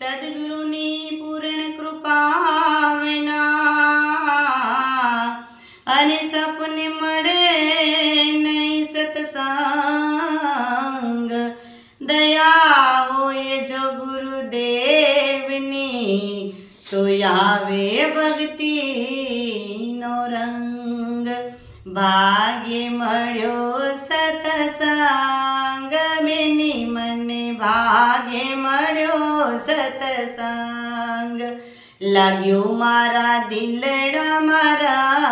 સદગુરુની પૂર્ણ કૃપા વિના અને સપને મળે નહીં સતસંગ દયા હોય જો ગુરુદેવની તો આવે ભક્તિ નો રંગ ભાગ્ય મળ્યો સતસંગ ભાગ્ય મળ્યો સતસંગ. લાગ્યો મારા દિલડા મારા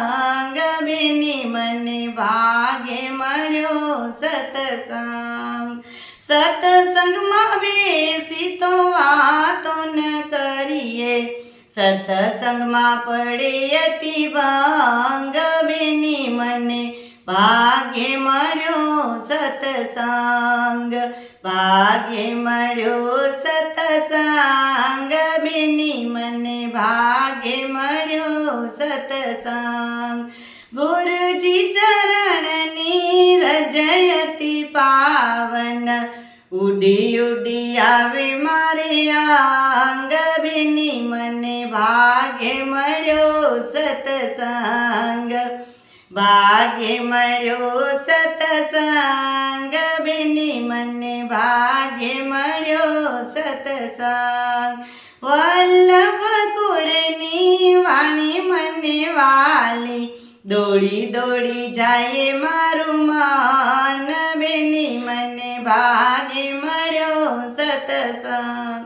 બેની મને ભાગે મળ્યો સતસંગ. સતસંગમાં બેસી તો વાતો ન કરીએ. સતસંગમાં પડે અતિ ભાંગ બેની મને ભાગ્ય ભાગ્ય મળ્યો સતસંગ બેની મને ભાગે મળ્યો સતસંગ ગુરુજી ચરણની રજયતિ પાવન ઉડી ઉડી આવે મારે આંગ બેની મને ભાગે મળ્યો સતસંગ ભાગ્ય મળ્યો સતસંગ બેની મને ભાગ્ય મળ્યો સતસંગ વલ્લભ કુળની વાણી મને વાલી દોડી દોડી જાય મારું માન બેની મને ભાગ્ય મળ્યો સતસંગ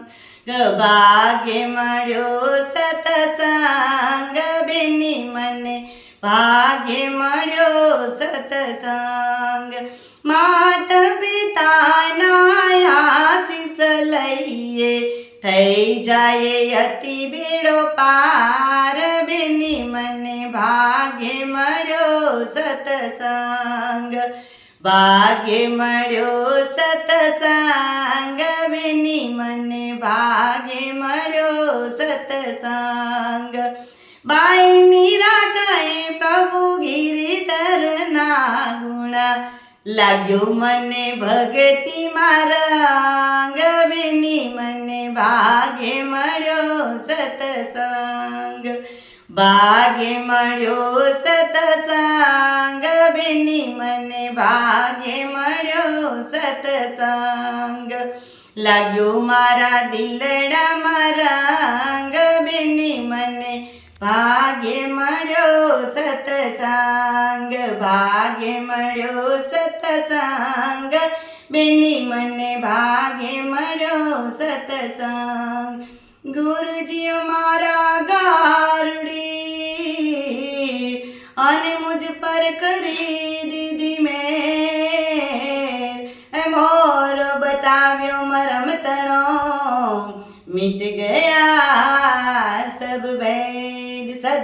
ભાગ્ય મળ્યો સતસંગ સતસંગ માત પિતાના આશીષ લઈએ. થઈ જાય અતિ બેડો પાર. બેની મને ભાગ્ય મળ્યો સતસંગ. ભાગ્ય મળ્યો સતસંગ. બેની મને ભાગ્ય મળ્યો સતસંગ. બાઈ લાગ્યો મને ભક્તિ મારા વિની મને ભાગે મળ્યો સતસંગ. ભાગે મળ્યો સતસંગ વિની મને ભાગે મળ્યો સતસંગ. લાગ્યો મારા દિલડા મારા બેની મને ભાગ્ય મળ્યો સતસંગ, ભાગ્ય મળ્યો સતસંગ. બેની મને ભાગ્ય મળ્યો સતસંગ. ગુરુજી મારા ગારડી, અને મુજ પર કરી દીધી મેં મોર બતાવ્યો મરમ તણો, મિટ ગયા સબ ભેદ சார்